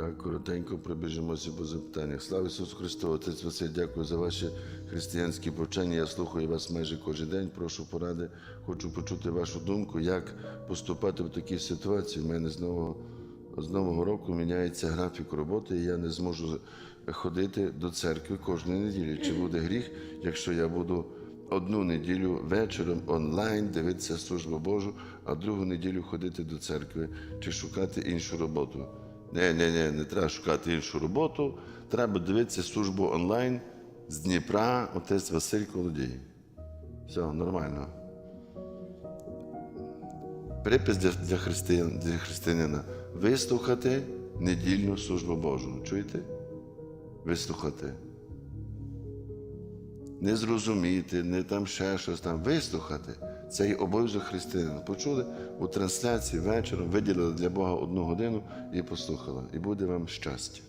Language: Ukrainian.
Так, коротенько пробіжимося по запитаннях. Слава Ісусу Христу! Отець Василь, дякую за ваші християнські повчання. Я слухаю вас майже кожен день. Прошу поради. Хочу почути вашу думку, як поступати в такій ситуації. У мене з нового, з нового року міняється графік роботи, і я не зможу ходити до церкви кожної неділі. Чи буде гріх, якщо я буду одну неділю вечором онлайн дивитися службу Божу, а другу неділю ходити до церкви чи шукати іншу роботу? Ні, ні, ні, не треба шукати іншу роботу. Треба дивитися службу онлайн з Дніпра, отець Василь Колодій. Все, нормально. Припис для, для, християн, для християнина. Вислухати недільну службу Божу. Чуєте? Вислухати. Не зрозуміти, не там ще щось там. Вислухати. Це і обов'язок християнина. Почули у трансляції вечором, виділили для Бога одну годину і послухали. І буде вам щастя.